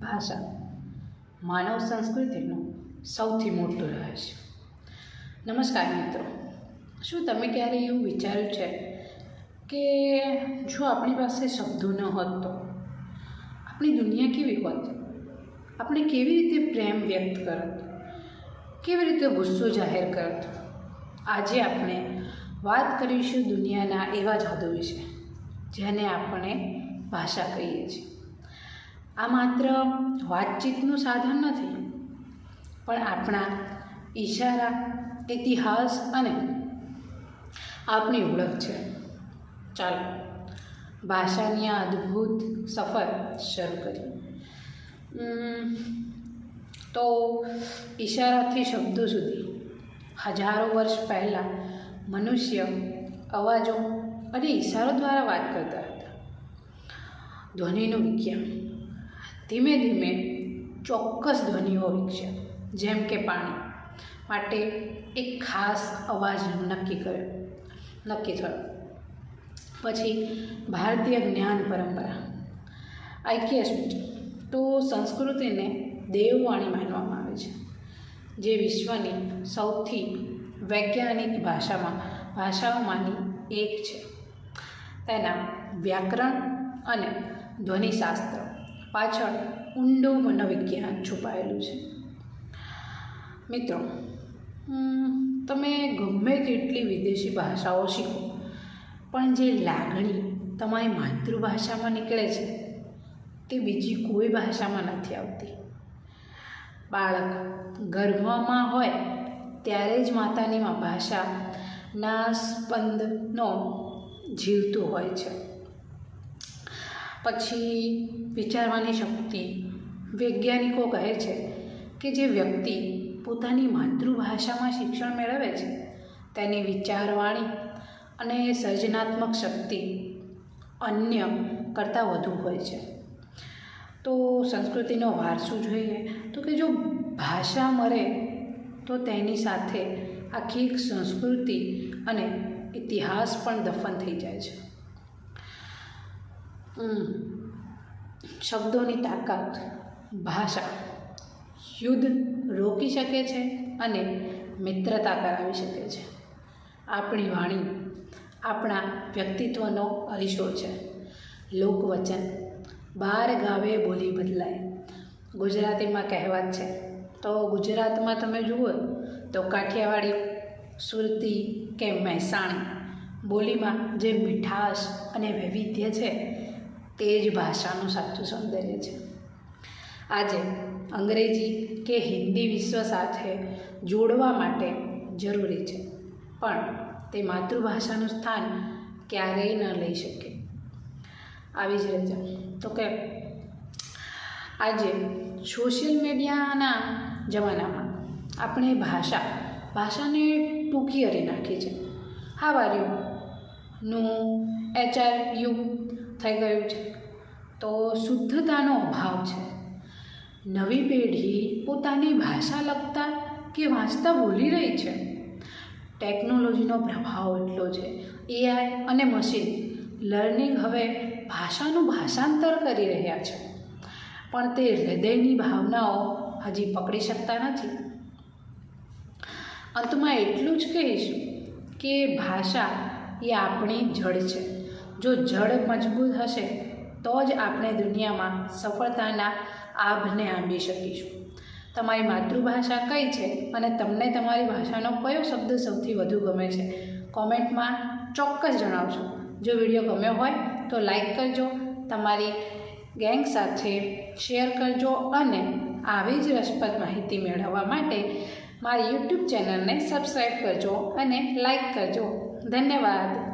ભાષા માનવ સંસ્કૃતિનું સૌથી મોટું રહસ્ય. નમસ્કાર મિત્રો. શું તમે ક્યારે એવું વિચાર્યું છે કે જો આપણી પાસે શબ્દો ન હોત તો? આપણી દુનિયા કેવી હોત? આપણે કેવી રીતે પ્રેમ વ્યક્ત કરત? કેવી રીતે ગુસ્સો જાહેર કરત? આજે આપણે વાત કરીશું દુનિયાના એવા જાદુ વિશે, જેને આપણે ભાષા કહીએ છીએ. આ માત્ર વાતચીતનું સાધન નથી, પણ આપણા ઈશારા, ઇતિહાસ અને આપણી ઓળખ છે. ચાલો, ભાષાની આ અદ્ભુત સફર શરૂ કરી તો ઈશારાથી શબ્દો સુધી, હજારો વર્ષ પહેલાં મનુષ્ય અવાજો અને ઈશારો દ્વારા વાત કરતા હતા. ધ્વનિનું વિજ્ઞાન ધીમે ધીમે ચોક્કસ ધ્વનિઓ વિકસ્યા જેમ કે પાણી. માટે એક ખાસ અવાજ નક્કી કર્યો. નક્કી થયો. પછી ભારતીય જ્ઞાન પરંપરા. આઈકીએસ મુજબ તો સંસ્કૃતિને દેવવાણી માનવામાં આવે છે, જે વિશ્વની સૌથી વૈજ્ઞાનિક ભાષામાં, ભાષાઓમાંની એક છે. તેના વ્યાકરણ અને ધ્વનિશાસ્ત્ર. પાછળ ઊંડું મનોવિજ્ઞાન છુપાયેલું છે. મિત્રો તમે ગમે તેટલી વિદેશી ભાષાઓ શીખો, પણ જે લાગણી તમારી માતૃભાષામાં નીકળે છે, તે બીજી કોઈ ભાષામાં નથી આવતી. બાળક ગર્ભમાં હોય, ત્યારે જ માતાની ભાષાના સ્પંદનો જીવતું હોય છે. પછી વિચારવાની શક્તિ વૈજ્ઞાનિકો કહે છે કે જે વ્યક્તિ પોતાની માતૃભાષામાં શિક્ષણ મેળવે છે, તેની વિચારવાણી અને સર્જનાત્મક શક્તિ અન્ય કરતાં વધુ હોય છે. તો સંસ્કૃતિનો વારસો જોઈએ તો કે જો ભાષા મરે તો તેની સાથે આખી એક સંસ્કૃતિ અને ઇતિહાસ પણ દફન થઈ જાય છે. શબ્દોની તાકાત, ભાષા, યુદ્ધ રોકી શકે છે અને મિત્રતા કરાવી શકે છે. આપણી વાણી આપણા વ્યક્તિત્વનો અરીસો છે. લોકવચન, બાર ગાવે બોલી બદલાય. ગુજરાતીમાં કહેવત છે, તો ગુજરાતમાં તમે જુઓ તો કાઠિયાવાડી, સુરતી કે મહેસાણી બોલીમાં જે મીઠાશ અને વૈવિધ્ય છે તે જ ભાષાનું સાચું સૌંદર્ય છે. આજે અંગ્રેજી કે હિન્દી વિશ્વ સાથે જોડવા માટે જરૂરી છે, પણ તે માતૃભાષાનું સ્થાન ક્યારેય ન લઈ શકે. આવી જ રીતે, તો કે આજે સોશિયલ મીડિયાના જમાનામાં આપણે ભાષા, ભાષાને ટૂંકી કરી નાખી છે. હા વાર્યું નું એચઆર યુ થઈ ગયું છે. તો શુદ્ધતાનો અભાવ છે. નવી પેઢી પોતાની ભાષા લખતા કે વાંચતા ભૂલી રહી છે? ટેકનોલોજીનો પ્રભાવ એટલો છે. એઆઈ અને મશીન લર્નિંગ હવે ભાષાનું ભાષાંતર કરી રહ્યા છે. પણ તે હૃદયની ભાવનાઓ હજી પકડી શકતા નથી. અંતમાં એટલું જ કહીશ કે ભાષા એ આપણી જડ છે. જો જડ મજબૂત હશે, તો જ આપણે દુનિયામાં સફળતાના આભને આંબી શકીશું. તમારી માતૃભાષા કઈ છે અને તમને તમારી ભાષાનો કયો શબ્દ સૌથી વધુ ગમે છે? કોમેન્ટમાં ચોક્કસ જણાવજો. જો વીડિયો ગમ્યો હોય, તો લાઈક કરજો, તમારી ગેંગ સાથે શેર કરજો અને આવી જ રસપ્રદ માહિતી મેળવવા માટે મારી યુટ્યુબ ચેનલને સબસ્ક્રાઈબ કરજો અને લાઈક કરજો. ધન્યવાદ.